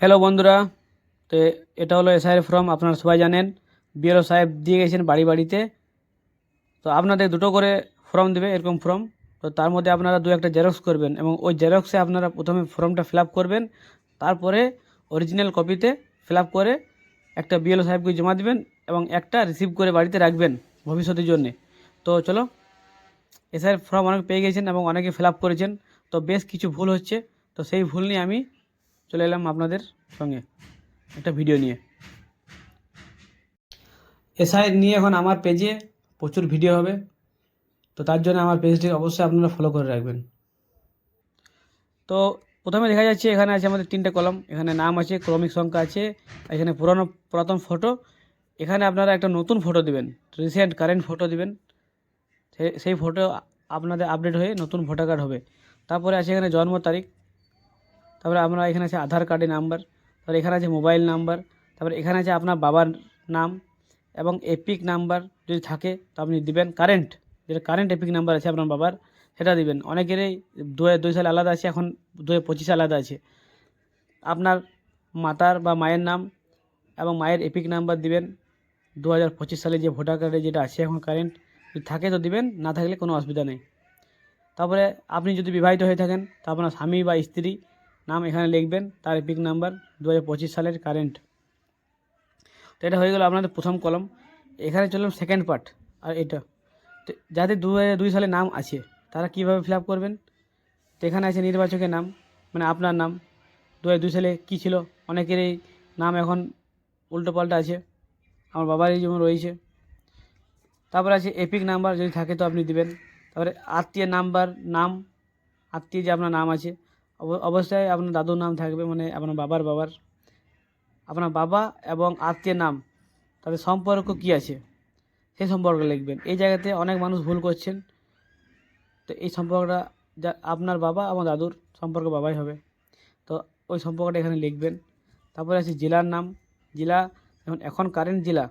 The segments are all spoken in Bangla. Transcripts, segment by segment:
হ্যালো বন্ধুরা। তো এটা হলো এসআইয়ের ফর্ম আপনারা সবাই জানেন। বিএলও সাহেব দিয়ে গেছেন বাড়ি বাড়িতে। তো আপনাদের দুটো করে ফর্ম দেবে, এরকম ফর্ম তো তার মধ্যে আপনারা দু একটা জেরক্স করবেন এবং ওই জেরক্সে আপনারা প্রথমে ফর্মটা ফিল করবেন। তারপরে অরিজিনাল কপিতে ফিল করে একটা বিএলও সাহেবকে জমা দিবেন এবং একটা রিসিভ করে বাড়িতে রাখবেন ভবিষ্যতের জন্যে। তো চলো এসআইয়ের ফর্ম অনেক পেয়ে গেছেন এবং অনেকে ফিল করেছেন। তো বেশ কিছু ভুল হচ্ছে। তো সেই ভুল নিয়ে আমি চলে এলাম আপনাদের সঙ্গে একটা ভিডিও নিয়ে। এসআই নিয়ে এখন আমার পেজে প্রচুর ভিডিও হবে। তো তার জন্য আমার পেজটি অবশ্যই আপনারা ফলো করে রাখবেন। তো প্রথমে দেখা যাচ্ছে এখানে আছে আমাদের তিনটে কলম এখানে নাম আছে, ক্রমিক সংখ্যা আছে, এখানে পুরনো, পুরাতন ফটো এখানে আপনারা একটা নতুন ফটো দিবেন রিসেন্ট কারেন্ট ফটো দিবেন। সেই ফটো আপনাদের আপডেট হয়ে নতুন ভোটার কার্ড হবে। তারপরে আছে এখানে জন্ম তারিখ। তারপরে আমরা এখানে আছে আধার কার্ডের নাম্বার, তারপরে এখানে আছে মোবাইল নাম্বার, তারপরে এখানে আছে আপনার বাবার নাম এবং এপিক নাম্বার যদি থাকে তো আপনি দিবেন কারেন্ট, যেটা কারেন্ট এপিক নাম্বার আছে আপনার বাবার, সেটা দিবেন। অনেকেরই দু দুই সালে আলাদা আছে, এখন দু পঁচিশে আলাদা আছে। আপনার মাতার বা মায়ের নাম এবং মায়ের এপিক নাম্বার দিবেন। দু হাজার পঁচিশ সালে যে ভোটার কার্ডে যেটা আছে এখন কারেন্ট, যদি থাকে তো দিবেন, না থাকলে কোনো অসুবিধা নেই। তারপরে আপনি যদি বিবাহিত হয়ে থাকেন, তো আপনার স্বামী বা স্ত্রী নাম এখানে লিখবেন তার পিক নাম্বার দু হাজার পঁচিশ সালের কারেন্ট তো এটা হয়ে গেল আপনাদের প্রথম কলম। এখানে চললাম সেকেন্ড পার্ট আর এটা। তো যাদের দু দুই সালে নাম আছে, তারা কীভাবে ফিল করবেন? তো এখানে আছে নির্বাচকের নাম মানে আপনার নাম। দু দুই সালে কী ছিল? অনেকেরই নাম এখন উল্টো পাল্টা আছে। আমার বাবারই যেমন রয়েছে। তারপর আছে এপিক নাম্বার যদি থাকে তো আপনি দিবেন। তারপরে আত্মীয় নাম্বার, নাম। আত্মীয় যে আপনার নাম আছে অবশ্যই আপনার দাদুর নাম থাকবে মানে আপনার বাবার বাবার। আপনার বাবা এবং আত্মীয় নাম, তাদের সম্পর্ক কী আছে? সেই সম্পর্কে লিখবেন। এই জায়গাতে অনেক মানুষ ভুল করছেন। তো এই সম্পর্কটা যা, আপনার বাবা এবং দাদুর সম্পর্ক বাবাই হবে। তো ওই সম্পর্কটা এখানে লিখবেন। তারপরে আছে জেলার নাম। জেলা যেমন এখন কারেন্ট জেলা।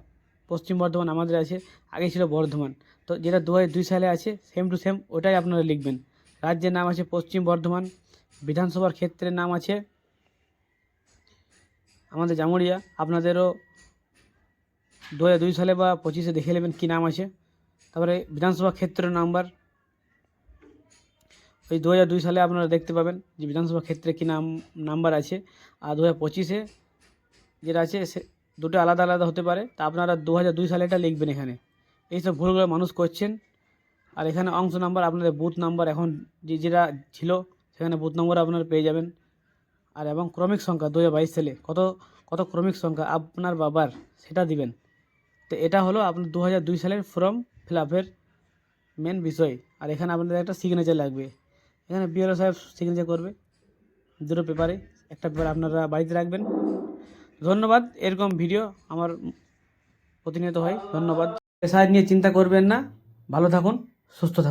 পশ্চিম বর্ধমান আমাদের আছে, আগে ছিল বর্ধমান। তো যেটা দু দুই সালে আছে সেম টু সেম ওটাই আপনারা লিখবেন। রাজ্যের নাম আছে পশ্চিম বর্ধমান। বিধানসভার ক্ষেত্রের নাম আছে আমাদের জামুরিয়া আপনাদেরও দু দুই সালে বা পঁচিশে দেখে নেবেন কী নাম আছে। তারপরে বিধানসভা ক্ষেত্রের নাম্বার। ওই দু দুই সালে আপনারা দেখতে পাবেন যে বিধানসভা ক্ষেত্রে কী নাম, নাম্বার আছে। আর দু হাজার পঁচিশে যেটা আছে, সে দুটো আলাদা আলাদা হতে পারে। তা আপনারা দু হাজার দুই সালেটা লিখবেন এখানে। এইসব ভুলগুলো মানুষ করছেন। আর এখানে অংশ নাম্বার, আপনাদের বুথ নাম্বার এখন যে, যেটা ছিল সেখানে বুথ নম্বর আপনারা পেয়ে যাবেন। আর এবং ক্রমিক সংখ্যা দু হাজার বাইশ সালে কত কত ক্রমিক সংখ্যা আপনার বাবার সেটা দিবেন। তো এটা হলো আপনার দু হাজার দুই সালের ফর্ম ফিল আপের মেন বিষয়। আর এখানে আপনাদের একটা সিগনেচার লাগবে। এখানে বিএলও সাহেব সিগনেচার করবে। দুটো পেপারে, একটা পেপার আপনারা বাড়িতে রাখবেন। ধন্যবাদ, এরকম ভিডিও আমার প্রতিনিয়ত হয়। ধন্যবাদ। সাহেব নিয়ে চিন্তা করবেন না। ভালো থাকুন, সুস্থ থাকুন।